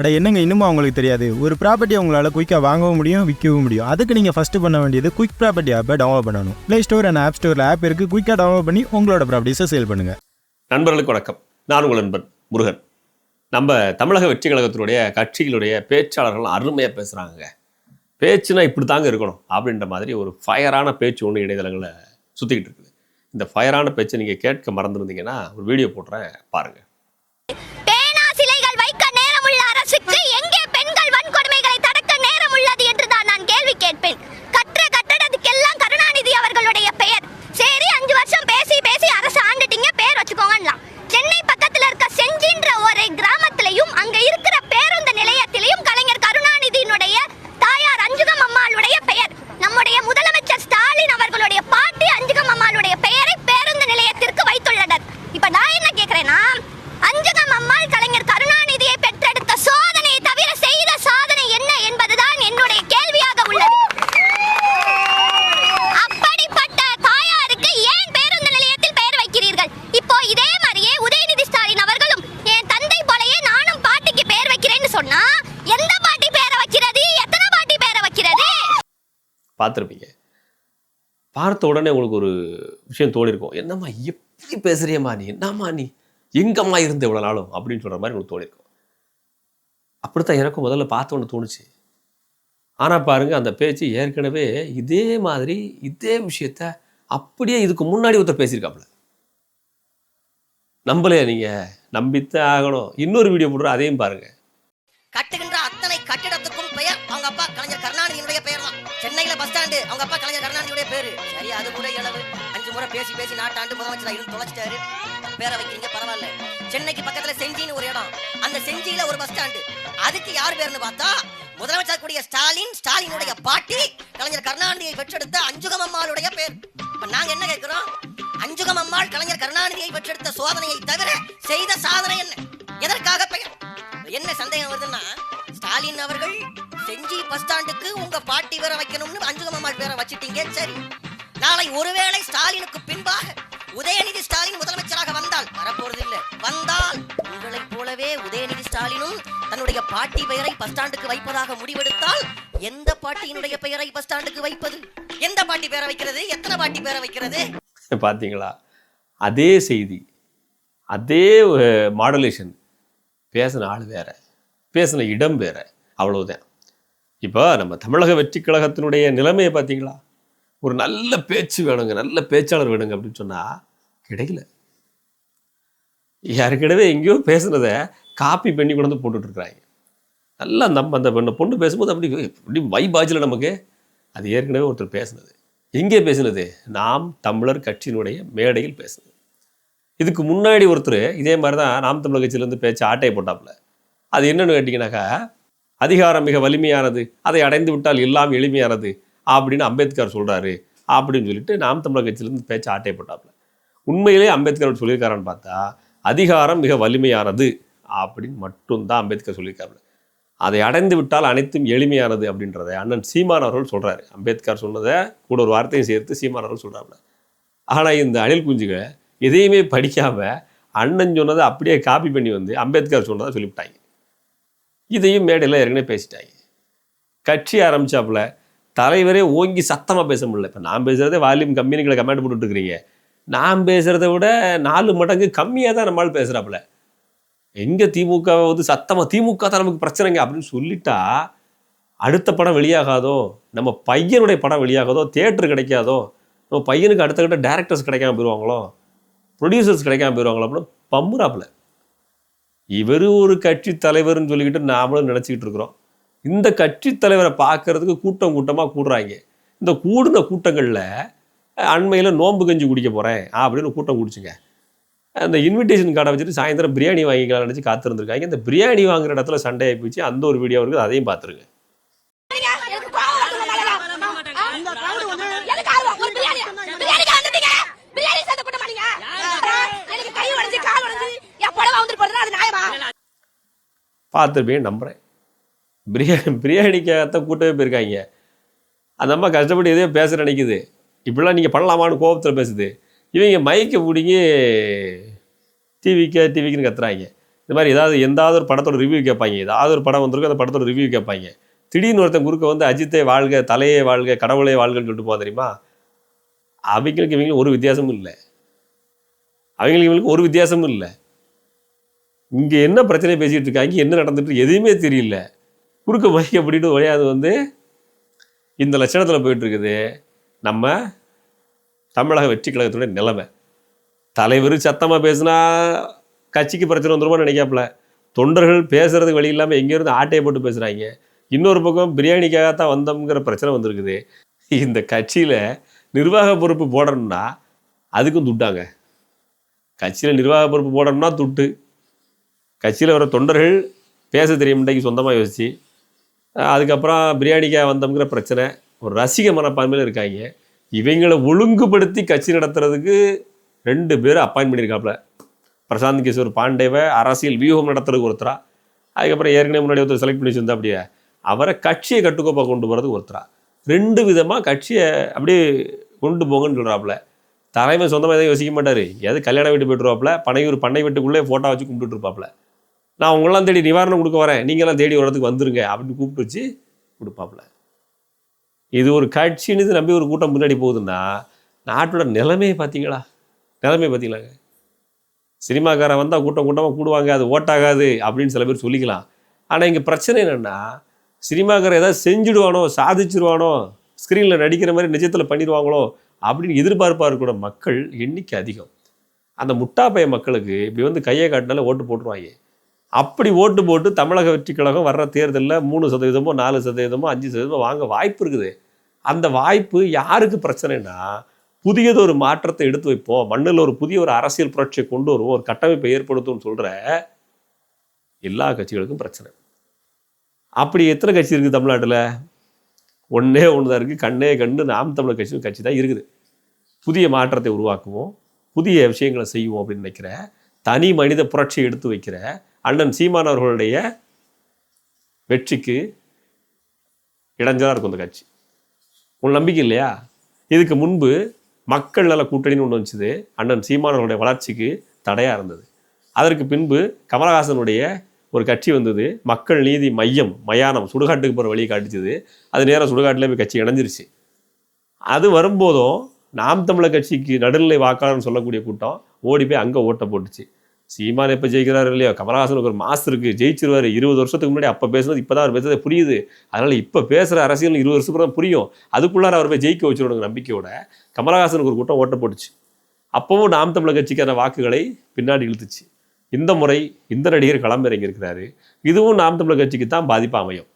அட என்னங்க இன்னுமா உங்களுக்கு தெரியாது? ஒரு ப்ராப்பர்ட்டி உங்களால் குயிக்காக வாங்கவும் முடியும் விற்கவும் முடியும். அதுக்கு நீங்கள் ஃபஸ்ட்டு பண்ண வேண்டியது குயிக் ப்ராப்பர்ட்டி ஆப்பை டவுன்லோட் பண்ணணும். ப்ளே ஸ்டோர் அண்ட் ஆப் ஸ்டோரில் ஆப் இருக்குது குயிக்காக டவுன்லோட் பண்ணி உங்களோட ப்ராப்பர்ட்டிஸை சேல் பண்ணுங்கள் நண்பர்களுக்கு வணக்கம். நான் உங்கள் நண்பன் முருகன். நம்ம தமிழக வெற்றி கழகத்தினுடைய கட்சிகளுடைய பேச்சாளர்கள் அருமையாக பேசுகிறாங்க பேச்சுனா இப்படி தாங்க இருக்கணும் அப்படின்ற மாதிரி ஒரு ஃபயரான பேச்சு ஒன்று இணையதளங்களில் சுற்றிக்கிட்டு இருக்குது. இந்த ஃபயரான பேச்சை நீங்கள் கேட்க மறந்துருந்தீங்கன்னா ஒரு வீடியோ போடுறேன் பாருங்கள் பேனா சிலைகள் வைக்க நேரமுள்ள அரசுக்கு எங்கே பெண்கள் வன்கொடுமைகளை தடுக்க நேரம் உள்ளது என்று தான் நான் கேள்வி கேட்பேன் கற்ற கட்டடத்துக்கெல்லாம் கருணாநிதி அவர்களுடைய பெயர் சரி அஞ்சு வருஷம் பேசி பேசி அரசு ஆண்டுட்டீங்க பேர் வச்சுக்கோங்கலாம் சென்னை பக்கத்துல இருக்க செஞ்சின்ற ஒரு கிராமத்திலையும் அங்க இருக்கிற பேருந்து நிலையத்திலையும் கலைஞர் கருணாநிதியினுடைய தாயார் அஞ்சுகம் அம்மாளுடைய பெயர் நம்முடைய முதலமைச்சர் ஸ்டாலின் அவர்களுடைய பாட்டி அஞ்சுகம் அம்மாளுடைய பெயரை பேருந்து நிலையத்திற்கு வைத்துள்ளனர் இப்ப நான் என்ன கேக்குறேன்னா அஞ்சுகம் அம்மாள் கலைஞர் கருணாநிதியை பெற்றெடுத்த சோதனையை தவிர செய்த சாதனை என்ன என்பதுதான் என்னுடைய கேள்வியாக உள்ளது அப்படிப்பட்ட தாயாருக்கு ஏன் பேருந்து நிலையத்தில் பெயர் வைக்கிறீர்கள் இப்போ இதே மாதிரியே உதயநிதி ஸ்டாலின் அவர்களும் என் தந்தை போலயே நானும் பாட்டிக்கு பெயர் வைக்கிறேன்னு சொன்னா எந்த பாட்டி பேரை வைக்கிறது எத்தனை பாட்டி பேரை வைக்கிறது பார்த்துருப்பீங்க. பார்த்த உடனே உங்களுக்கு ஒரு விஷயம் தோணிருக்கும். என்னம்மா எப்படி பேசுகிறியம்மா நீ? என்னம்மா நீ? எங்கம்மா இருந்த இவ்வளோ நாளும்? அப்படின்னு சொல்கிற மாதிரி உங்களுக்கு தோணிருக்கும். அப்படித்தான் எனக்கும் முதல்ல பார்த்த உடனே தோணுச்சு. ஆனால் பாருங்க அந்த பேச்சு ஏற்கனவே இதே மாதிரி இதே விஷயத்த அப்படியே இதுக்கு முன்னாடி ஒருத்தர் பேசியிருக்காப்புல. நம்பலையா நீங்கள் நம்பித்தான் ஆகணும். இன்னொரு வீடியோ போடுற அதையும் பாருங்க. சென்னையில பஸ் ஸ்டாண்டு அவங்க அப்பா கலைஞர் கருணாநிதியுடைய பேரு. சரி அது கூட இளவு. அஞ்சு முறை பேசி பேசி நாட்டாண்டு முதலமைச்சர் இருந்து தொலைச்சிட்டாரு. பேரை வைக்கிறீங்க பரவாயில்ல. சென்னைக்கு பக்கத்துல செஞ்சின்னு ஒரு இடம். அந்த செஞ்சியில ஒரு பஸ் ஸ்டாண்டு அதுக்கு யார் பேருன்னு பார்த்தா முதலமைச்சர் கூடிய ஸ்டாலின் ஸ்டாலினுடைய பாட்டி கலைஞர் கருணாநிதியை பெற்றெடுத்த அஞ்சுகம் அம்மாளுடைய பேர். இப்ப நாங்க என்ன கேட்கிறோம்? அஞ்சுகம் அம்மாள் கலைஞர் கருணாநிதியை பெற்றெடுத்த சோதனையை தவிர செய்த சாதனை என்ன? எதற்காக பெயர்? என்ன சந்தேகம் வருதுன்னா ஸ்டாலின் அவர்கள் செஞ்சி பஸ் ஸ்டாண்டுக்கு உங்க பாட்டி வேற வைக்கணும்னு அஞ்சுகம் அம்மாள் பேரை வச்சிட்டீங்க. சரி. நாளை ஒருவேளை ஸ்டாலினுக்கு பின்பாக உதயநிதி ஸ்டாலின் முதலமைச்சராக வந்தால் வரப்போறது இல்ல வந்தால் உங்களைப் போலவே உதயநிதி ஸ்டாலினும் தன்னுடைய பாட்டி பெயரை பஸ் ஸ்டாண்டுக்கு வைப்பதாக முடிவெடுத்தால் எந்த பாட்டியினுடைய பெயரை பஸ் ஸ்டாண்டுக்கு வைப்பது? எந்த பாட்டி பேரை வைக்கிறது? எத்தனை பாட்டி பேரை வைக்கிறது? பார்த்தீங்களா அதே செய்தி அதே மாடுலேஷன் பேசின ஆள் வேற. பேசின இடம் வேறு. அவ்வளவுதான். இப்போ நம்ம தமிழக வெற்றி கழகத்தினுடைய நிலைமையை பார்த்தீங்களா? ஒரு நல்ல பேச்சு வேணுங்க நல்ல பேச்சாளர் வேணுங்க அப்படின்னு சொன்னால் கிடைக்கல. யாருக்கிடவே எங்கேயோ பேசுனதை காப்பி பண்ணி கொண்டு வந்து போட்டுட்ருக்குறாங்க. நல்லா நம்ம அந்த பெண்ணை பொண்ணு பேசும்போது அப்படி இப்படி வைபாஜில் நமக்கு. அது ஏற்கனவே ஒருத்தர் பேசுனது. எங்கே பேசினது? நாம் தமிழர் கட்சியினுடைய மேடையில் பேசுனது. இதுக்கு முன்னாடி ஒருத்தர் இதே மாதிரி தான் நாம் தமிழர் கட்சியிலேருந்து பேச்சு ஆட்டையை போட்டாப்புல. அது என்னன்னு கேட்டிங்கனாக்கா அதிகாரம் மிக வலிமையானது அதை அடைந்து விட்டால் எல்லாம் எளிமையானது அப்படின்னு அம்பேத்கர் சொல்கிறாரு அப்படின்னு சொல்லிட்டு நாம் தமிழர் கட்சியிலேருந்து பேச்சு ஆட்டை போட்டாப்புல. உண்மையிலே அம்பேத்கர் அப்படி சொல்லியிருக்காரான்னு பார்த்தா அதிகாரம் மிக வலிமையானது அப்படின்னு மட்டும்தான் அம்பேத்கர் சொல்லியிருக்காரு அதை அடைந்து விட்டால் அனைத்தும் எளிமையானது அப்படின்றத அண்ணன் சீமான் அவர்கள் சொல்கிறாரு அம்பேத்கர் சொன்னதை கூட ஒரு வார்த்தையும் சேர்த்து சீமான் அவர்கள் சொல்கிறாப்புல ஆனால் இந்த அணில் குஞ்சுகளை எதையுமே படிக்காமல் அண்ணன் சொன்னதை அப்படியே காப்பி பண்ணி வந்து அம்பேத்கர் சொன்னதை சொல்லிவிட்டாங்க. இதையும் மேடையில் ஏற்கனவே பேசிட்டாங்க. கட்சி ஆரம்பிச்சாப்புல தலைவரே ஓங்கி சத்தமாக பேச முடியல. இப்போ நான் பேசுகிறதே வால்யூம் கம்மின்னு கமெண்ட் போட்டுட்ருக்கிறீங்க நான் பேசுகிறத விட நாலு மடங்கு கம்மியாக தான் நம்மளால் பேசுகிறாப்புல எங்கே திமுக வந்து சத்தமாக திமுக தான் நமக்கு பிரச்சனைங்க அப்படின்னு சொல்லிட்டா அடுத்த படம் வெளியாகாதோ நம்ம பையனுடைய படம் வெளியாகாதோ தேட்டர் கிடைக்காதோ நம்ம பையனுக்கு அடுத்த கட்ட டேரக்டர்ஸ் கிடைக்காம போயிடுவாங்களோ ப்ரொடியூசர்ஸ் கிடைக்காம போயிடுவாங்களோ அப்படின்னு பம்புறாப்புல. இவர் ஒரு கட்சி தலைவர்னு சொல்லிக்கிட்டு நாமளும் நினச்சிக்கிட்டு இருக்கிறோம் இந்த கட்சி தலைவரை பார்க்கறதுக்கு கூட்டம் கூட்டமாக கூடுறாங்க இந்த கூடுன கூட்டங்களில் அண்மையில் நோன்பு கஞ்சி குடிக்க போகிறேன் அப்படின்னு கூட்டம் குடிச்சுங்க அந்த இன்விடேஷன் கார்டை வச்சுட்டு சாயந்தரம் பிரியாணி வாங்கிக்கலாம் நினச்சி காத்திருந்துருக்காங்க இந்த பிரியாணி வாங்குற இடத்துல சண்டையை போச்சு அந்த ஒரு வீடியோ இருக்குது அதையும் பார்த்துருங்க பார்த்துருப்பேன் நம்புகிறேன் பிரியாணி பிரியாணிக்காகத்தான் கூட்டவே போயிருக்காங்க. அந்த அம்மா கஷ்டப்பட்டு எதையோ பேச நினைக்குது. இப்படிலாம் நீங்கள் பண்ணலாமான்னு கோபத்தில் பேசுது. இவங்க மைக்கை பிடிங்கி டிவிக்கு டிவிக்குன்னு கத்துறாங்க. இந்த மாதிரி ஏதாவது எந்தாவது ஒரு படத்தோட ரிவ்யூ கேட்பாங்க. ஏதாவது ஒரு படம் வந்திருக்கும் அந்த படத்தோட ரிவ்யூ கேட்பாங்க. திடீர்னு ஒருத்தன் குறுக்க வந்து அஜித்தே வாழ்க தலையே வாழ்க கடவுளே வாழ்கன்னு சொல்லிட்டு போவா தெரியுமா? அவங்களுக்கு இவங்களுக்கு ஒரு வித்தியாசமும் இல்லை. அவங்களுக்கு இவங்களுக்கு ஒரு வித்தியாசமும் இல்லை. இங்கே என்ன பிரச்சனை பேசிகிட்டு இருக்காங்க? என்ன நடந்துட்டு எதுவுமே தெரியல. குறுக்க மைக்க அப்படின்னு விளையாது வந்து இந்த லட்சணத்தில் போயிட்டுருக்குது நம்ம தமிழக வெற்றி கழகத்துடைய நிலைமை. தலைவர் சத்தமாக பேசுனா கட்சிக்கு பிரச்சனை வந்துருமான்னு நினைக்காப்புல. தொண்டர்கள் பேசுகிறதுக்கு வழி இல்லாமல் எங்கேருந்து ஆட்டையை போட்டு பேசுகிறாங்க இன்னொரு பக்கம் பிரியாணிக்காக தான் வந்தோங்கிற பிரச்சனை வந்திருக்குது. இந்த கட்சியில் நிர்வாக பொறுப்பு போடணும்னா அதுக்கும் துட்டாங்க. கட்சியில் நிர்வாக பொறுப்பு போடணும்னா துட்டு. கட்சியில் வர தொண்டர்கள் பேச தெரியும் இன்றைக்கு சொந்தமாக யோசிச்சு. அதுக்கப்புறம் பிரியாணிக்காக வந்தோங்கிற பிரச்சனை ஒரு ரசிக மனப்பான்மையில் இருக்காங்க. இவங்களை ஒழுங்குபடுத்தி கட்சி நடத்துறதுக்கு ரெண்டு பேர் அப்பாயின்ட் பண்ணியிருக்காப்புல. பிரசாந்த் கிஷோர் பாண்டேவை அரசியல் வியூகம் நடத்துறதுக்கு ஒருத்தரா அதுக்கப்புறம் ஏற்கனவே முன்னாடி ஒருத்தர் செலக்ட் பண்ணி வச்சிருந்தா அப்படியே? அவரை கட்சியை கட்டுக்கோப்பாக கொண்டு போகிறதுக்கு ஒருத்தரா. ரெண்டு விதமாக கட்சியை அப்படியே கொண்டு போங்கன்னு சொல்கிறாப்புல தலைமை சொந்தமாக எதுவும் யோசிக்க மாட்டார். எது கல்யாணம் வீட்டு போய்ட்டுருவாப்புல பனையூர் பண்ணை வீட்டுக்குள்ளே ஃபோட்டோ வச்சு கும்பிட்டுட்டு இருப்பாப்புல. நான் உங்களெல்லாம் தேடி நிவாரணம் கொடுக்க வரேன். நீங்களாம் தேடி ஒரு இடத்துக்கு வந்துருங்க. அப்படின்னு கூப்பிட்டு வச்சு கொடுப்பாப்புல. இது ஒரு கட்சின்னு இது நம்பி ஒரு கூட்டம் முன்னாடி போகுதுன்னா நாட்டோட நிலைமையை பார்த்தீங்களா? நிலைமையை பார்த்தீங்களாங்க? சினிமாக்காரன் வந்தால் கூட்டம் கூட்டமாக கூடுவாங்க அது ஓட்டாகாது அப்படின்னு சில பேர் சொல்லிக்கலாம். ஆனால் இங்கே பிரச்சனை என்னென்னா சினிமாக்காரன் ஏதாவது செஞ்சுடுவானோ சாதிச்சிருவானோ ஸ்க்ரீனில் நடிக்கிற மாதிரி நிஜத்தில் பண்ணிடுவாங்களோ அப்படின்னு எதிர்பார்ப்பாக இருக்கிற மக்கள் எண்ணிக்கை அதிகம். அந்த முட்டாப்பைய மக்களுக்கு இப்படி வந்து கையை காட்டினால ஓட்டு போட்டுருவாங்க அப்படி ஓட்டு போட்டு தமிழக வெற்றி கழகம் வர்ற தேர்தலில் மூணு சதவீதமோ நாலு சதவீதமோ அஞ்சு சதவீதமோ வாங்க வாய்ப்பு இருக்குது. அந்த வாய்ப்பு யாருக்கு பிரச்சனைனா புதியதொரு மாற்றத்தை எடுத்து வைப்போம். மண்ணில் ஒரு புதிய ஒரு அரசியல் புரட்சியை கொண்டு வருவோம். ஒரு கட்டமைப்பை ஏற்படுத்தும்னு சொல்கிற எல்லா கட்சிகளுக்கும் பிரச்சனை. அப்படி எத்தனை கட்சி இருக்குது தமிழ்நாட்டில்? ஒன்றே ஒன்று தான் இருக்குது கண்ணே கண்டு நாம் தமிழர் கட்சி கட்சி தான் இருக்குது. புதிய மாற்றத்தை உருவாக்குவோம். புதிய விஷயங்களை செய்வோம் அப்படின்னு நினைக்கிற தனி மனித புரட்சியை எடுத்து வைக்கிற அண்ணன் சீமான் அவர்களுடைய வெற்றிக்கு இடைஞ்சதாக இருக்கும் அந்த கட்சி. உன் நம்பிக்கை இல்லையா? இதுக்கு முன்பு மக்கள் நல கூட்டணின்னு ஒன்று வந்துச்சுது. அண்ணன் சீமானவர்களுடைய வளர்ச்சிக்கு தடையாக இருந்தது. அதற்கு பின்பு கமலஹாசனுடைய ஒரு கட்சி வந்தது. மக்கள் நீதி மையம் மயானம் சுடுகாட்டுக்கு போகிற வழியை காட்டிச்சது. அது நேராக சுடுகாட்டில் போய் கட்சி இணைஞ்சிருச்சு. அது வரும்போதும் நாம் தமிழர் கட்சிக்கு நடுநிலை வாக்காளர்னு சொல்லக்கூடிய கூட்டம் ஓடி போய் அங்கே ஓட்டை போட்டுச்சு. சீமான் எப்போ ஜெயிக்கிறாரு இல்லையோ? கமலஹாசனுக்கு ஒரு மாசு இருக்குது ஜெயிச்சிருவார். இருபது வருஷத்துக்கு முன்னாடி அப்போ பேசுனது இப்போ தான் அவர் பேசுறது புரியுது. அதனால் இப்போ பேசுகிற அரசியல் இருபது வருஷத்துக்கு தான் புரியும். அதுக்குள்ளார அவர் போய் ஜெயிக்க வச்சிருவாங்க நம்பிக்கையோட கமலஹாசனுக்கு ஒரு கூட்டம் ஓட்ட போட்டுச்சு. அப்போவும் நாம் தமிழர் கட்சிக்கான வாக்குகளை பின்னாடி இழுத்துச்சு. இந்த முறை இந்த நடிகர் களமிறங்கி இருக்கிறாரு இதுவும் நாம் தமிழர் கட்சிக்கு தான் பாதிப்பு அமையும்.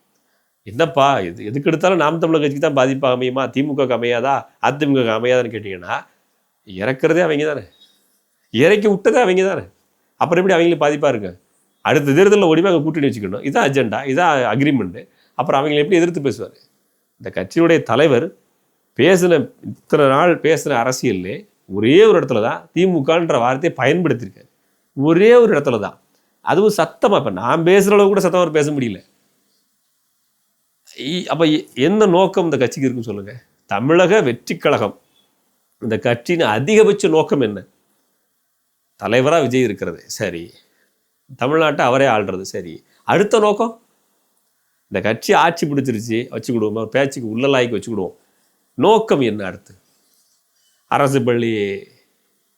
என்னப்பா இது எதுக்கு எடுத்தாலும் நாம் தமிழர் கட்சிக்கு தான் பாதிப்பு அமையுமா? திமுக அமையாதா? அதிமுக அமையாதான்னு கேட்டிங்கன்னா இறக்குறதே அவங்க தானே. இறக்கி விட்டதே அவங்க தானே. அப்புறம் எப்படி அவங்களுக்கு பாதிப்பாக இருக்கு? அடுத்த தேர்தலில் ஓடிவே அங்கே கூட்டணி வச்சுக்கணும். இதான் அஜெண்டா இதான் அக்ரிமெண்ட்டு அப்புறம் அவங்களை எப்படி எதிர்த்து பேசுவார்? இந்த கட்சியுடைய தலைவர் பேசின இத்தனை நாள் பேசின அரசியல்லே ஒரே ஒரு இடத்துல தான் திமுகன்ற வார்த்தையை பயன்படுத்தியிருக்காரு. ஒரே ஒரு இடத்துல தான். அதுவும் சத்தமாக இப்போ நான் பேசுகிற அளவு கூட சத்தமாக பேச முடியல. அப்போ எ- என்ன நோக்கம் இந்த கட்சிக்கு இருக்குன்னு சொல்லுங்கள் தமிழக வெற்றி கழகம். இந்த கட்சியின் அதிகபட்ச நோக்கம் என்ன? தலைவராக விஜய் இருக்கிறது. சரி. தமிழ்நாட்டை அவரே ஆள்றது. சரி. அடுத்த நோக்கம்? இந்த கட்சி ஆட்சி பிடிச்சிருச்சு வச்சுக்கிடுவோம்? பேச்சுக்கு உள்ளலாய்க்கு வச்சுக்கிடுவோம். நோக்கம் என்ன அடுத்து? அரசு பள்ளி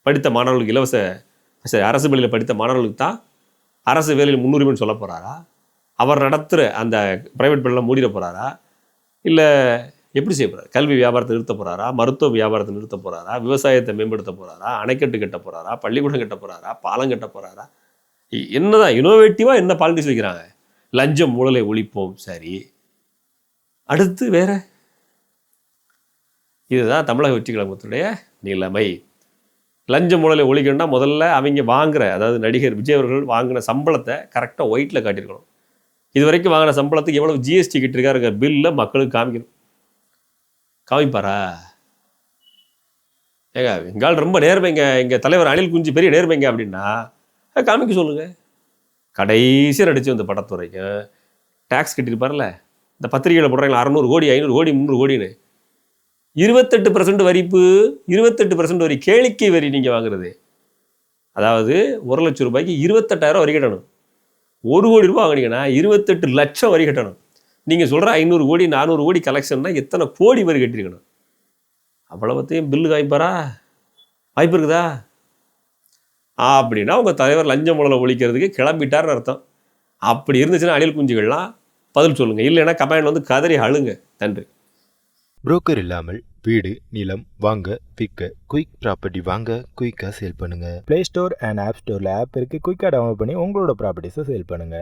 படித்த மாணவர்களுக்கு இலவச சரி அரசு பள்ளியில் படித்த மாணவர்களுக்கு தான் அரசு வேலையில் முன்னுரிமைன்னு சொல்ல போகிறாரா அவர் நடத்துகிற அந்த ப்ரைவேட் பள்ளியில் மூடிட போகிறாரா இல்லை எப்படி செய்ய போகிறார் கல்வி வியாபாரத்தை நிறுத்த போகிறாரா மருத்துவ வியாபாரத்தை நிறுத்த போகிறாரா விவசாயத்தை மேம்படுத்த போகிறாரா அணைக்கட்டு கட்ட போகிறாரா பள்ளிக்கூடம் கட்ட போகிறாரா பாலம் கட்ட போகிறாரா என்னதான் இனோவேட்டிவாக என்ன பாலிடிக்ஸ் வைக்கிறாங்க? லஞ்சம் ஊழலை ஒழிப்போம் சரி. அடுத்து வேற? இதுதான் தமிழக வெற்றி கழகத்துடைய நிலைமை. லஞ்சம் ஊழலை ஒழிக்கணும்னா முதல்ல அவங்க வாங்குற அதாவது நடிகர் விஜய் அவர்கள் வாங்கின சம்பளத்தை கரெக்டாக ஒயிட்டில் காட்டியிருக்கணும். இது வரைக்கும் வாங்கின சம்பளத்துக்கு எவ்வளவு ஜிஎஸ்டி கிட்டிருக்காருங்க பில்லை மக்களுக்கு காமிக்கணும். காமிப்பாரா ஏங்க எங்கால் ரொம்ப நேர்மைங்க. எங்கள் தலைவர் அனில் குஞ்சு பெரிய நேர்மைங்க அப்படின்னா காமிக்க சொல்லுங்கள் கடைசியாக நடிச்சு அந்த படத்துறைக்கும் டேக்ஸ் கட்டியிருப்பார்ல இந்த பத்திரிகையில் போடுறாங்களா அறநூறு கோடி ஐநூறு கோடி முந்நூறு கோடின்னு. இருபத்தெட்டு பர்சன்ட் வரிப்பு இருபத்தெட்டு பர்சன்ட் வரி கேளிக்கை வரி நீங்கள் வாங்குறது. அதாவது ஒரு லட்சம் ரூபாய்க்கு இருபத்தெட்டாயிரம் வரி கட்டணும். ஒரு கோடி ரூபாய் வாங்கினீங்கன்னா இருபத்தெட்டு லட்சம் வரி கட்டணும். நீங்கள் சொல்கிற ஐநூறு கோடி நானூறு கோடி கலெக்ஷன்னா எத்தனை கோடி வரி கட்டியிருக்கணும் அவ்வளவத்தையும் பில்லு காய்ப்பாரா வாய்ப்பு இருக்குதா? அப்படின்னா உங்கள் தலைவர் லஞ்சம் முழலை ஒழிக்கிறதுக்கு கிளம்பிட்டார்னு அர்த்தம். அப்படி இருந்துச்சுன்னா அணில் குஞ்சுகள்லாம் பதில் சொல்லுங்கள் இல்லைன்னா கமாண்ட் வந்து கதறி அழுங்க. நன்றி. புரோக்கர் இல்லாமல் வீடு நிலம் வாங்க விற்க குயிக் ப்ராப்பர்ட்டி வாங்க குயிக்காக சேல் பண்ணுங்க. ப்ளே ஸ்டோர் அண்ட் ஆப் ஸ்டோரில் ஆப் இருக்குது குயிக்காக டவுன்லோட் பண்ணி உங்களோட ப்ராப்பர்ட்டிஸை சேல் பண்ணுங்கள்